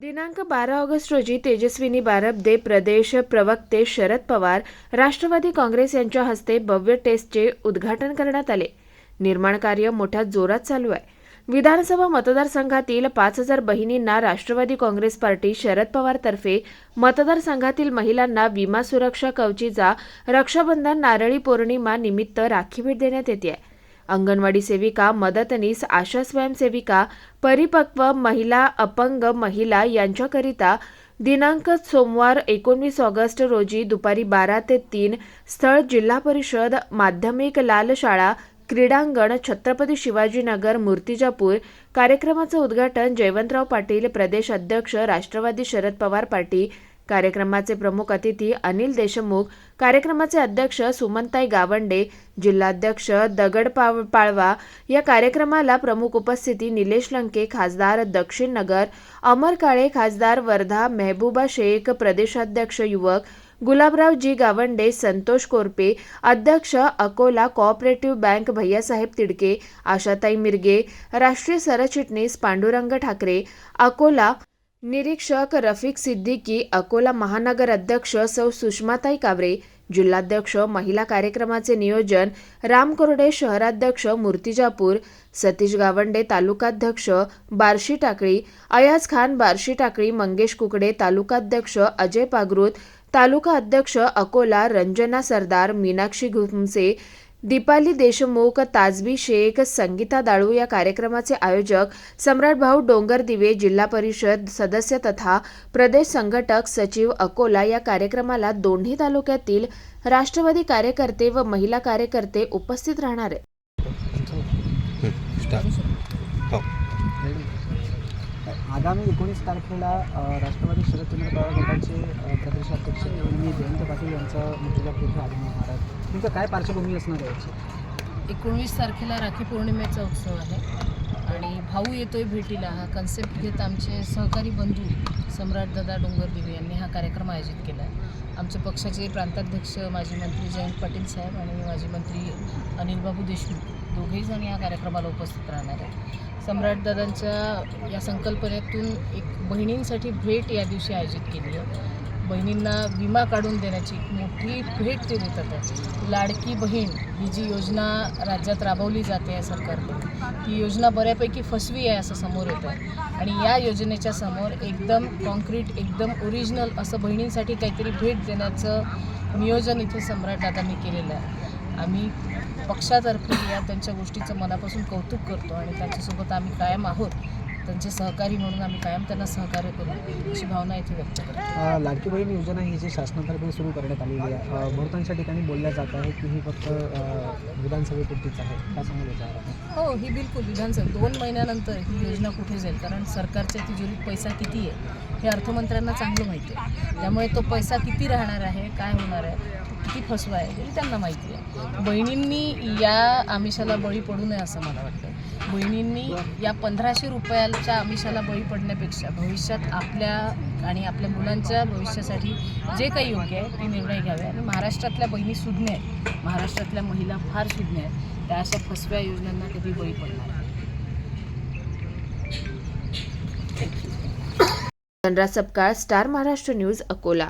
दिनांक बारा ऑगस्ट रोजी तेजस्विनी बारबदे प्रदेश प्रवक्ते शरद पवार राष्ट्रवादी काँग्रेस यांच्या हस्ते भव्य टेस्टचे उद्घाटन करण्यात आले. निर्माण कार्य मोठ्या जोरात चालू आहे. विधानसभा मतदारसंघातील पाच हजार बहिणींना राष्ट्रवादी काँग्रेस पार्टी शरद पवारतर्फे मतदारसंघातील महिलांना विमा सुरक्षा कवचीचा रक्षाबंधन नारळी पौर्णिमा निमित्त राखी भेट देण्यात येते आहे. अंगणवाडी सेविका मदतनीस आशा स्वयंसेविका परिपक्व महिला अपंग महिला यांच्याकरिता दिनांक सोमवार एकोणवीस ऑगस्ट रोजी दुपारी बारा ते तीन स्थळ जिल्हा परिषद माध्यमिक लाल शाळा क्रीडांगण छत्रपती शिवाजीनगर मूर्तिजापूर. कार्यक्रमाचं उद्घाटन जयवंतराव पाटील प्रदेश अध्यक्ष राष्ट्रवादी शरद पवार पाटील कार्यक्रमाचे प्रमुख अतिथी अनिल देशमुख कार्यक्रमाचे अध्यक्ष सुमनताई गावंडे जिल्हाध्यक्ष दगड पाव पाळवा या कार्यक्रमाला प्रमुख उपस्थिती निलेश लंके खासदार दक्षिण नगर अमर काळे खासदार वर्धा मेहबूबा शेख प्रदेशाध्यक्ष युवक गुलाबराव जी गावंडे संतोष कोरपे अध्यक्ष अकोला कोऑपरेटिव्ह बँक भैयासाहेब तिडके आशाताई मिरगे राष्ट्रीय सरचिटणीस पांडुरंग ठाकरे अकोला निरीक्षक रफिक सिद्दीकी अकोला महानगर अध्यक्ष सौ सुषमाताई कावरे जिल्हाध्यक्ष महिला कार्यक्रमाचे नियोजन राम कोरडे शहराध्यक्ष मूर्तिजापूर सतीश गावंडे तालुकाध्यक्ष बार्शी टाकळी अयाज खान बार्शी टाकळी मंगेश कुकडे तालुकाध्यक्ष अजय पागृत तालुका अध्यक्ष अकोला रंजना सरदार मीनाक्षी घुमसे दीपाली देशमुख ताजबी शेख संगीता दाळू या कार्यक्रमाचे आयोजक सम्राट भाऊ डोंगर दिवे जिल्हा परिषद सदस्य तथा प्रदेश संघटक सचिव अकोला या कार्यक्रमाला दोन्ही तालुक्यातील राष्ट्रवादी कार्यकर्ते व महिला कार्यकर्ते उपस्थित राहणार आहेत. हो. आगामी एकोणीस तारखेला राष्ट्रवादी शरदचंद्र पवार गटाचे अ, प्रदेशाध्यक्ष मी जयंत पाटील यांचा मूर्तिजापूर पूर्ण आगमन होणार आहे तुमचं काय पार्श्वभूमी असणार आहे याची? एकोणवीस तारखेला राखी पौर्णिमेचा उत्सव आहे आणि भाऊ येतोय भेटीला. हा कन्सेप्ट घेत आमचे सहकारी बंधू सम्राट दादा डोंगरदेवी यांनी हा कार्यक्रम आयोजित केला आहे. आमच्या पक्षाचे प्रांताध्यक्ष माजी मंत्री जयंत पाटील साहेब आणि माजी मंत्री अनिलबाबू देशमुख. दोघेही जण या कार्यक्रमाला उपस्थित राहणार आहेत. सम्राटदादांच्या या संकल्पनेतून एक बहिणींसाठी भेट या दिवशी आयोजित केली आहे. बहिणींना विमा काढून देण्याची मोठी भेट ते देतात आहे लाडकी बहीण ही जी योजना राज्यात राबवली जाते या सरकारकडून ती योजना बऱ्यापैकी फसवी आहे असं समोर येतं. आहे आणि या योजनेच्या समोर एकदम कॉन्क्रीट एकदम ओरिजिनल असं बहिणींसाठी काहीतरी भेट देण्याचं नियोजन इथे सम्राटदादांनी केलेलं आहे. आम्ही पक्षातर्फे या त्यांच्या गोष्टीचं मनापासून कौतुक करतो आणि त्यांच्यासोबत आम्ही कायम आहोत. त्यांचे सहकारी म्हणून आम्ही कायम त्यांना सहकार्य करू अशी भावना इथे व्यक्त करतो. लाडकी बहीण योजना ही जी शासनातर्फे सुरू करण्यात आलेली आहे अ, बहुतांशच्या ठिकाणी बोलल्या जात आहे की ही फक्त विधानसभेपुरतीच आहे. काय सांगू हो ही बिलकुल विधानसभा दोन महिन्यानंतर ही योजना कुठे जाईल? कारण सरकारच्या तिजोरीत पैसा किती आहे हे अर्थमंत्र्यांना चांगलं माहिती आहे. त्यामुळे तो पैसा किती राहणार आहे काय होणार आहे किती फसवा आहे हे त्यांना माहिती आहे. बहिणींनी या आमिषाला बळी पडू नये असं मला वाटतं. बहिणींनी या पंधराशे रुपयाच्या आमिषाला बळी पडण्यापेक्षा भविष्यात आपल्या आणि आपल्या मुलांच्या भविष्यासाठी जे काही योग्य आहे ते निर्णय घ्यावे. आणि महाराष्ट्रातल्या बहिणी सुज्ञ आहेत. महाराष्ट्रातल्या महिला फार सुज्ञ आहेत. त्या अशा फसव्या योजनांना कधी बळी पडणार? Dhanraj Sapkal star Maharashtra news Akola.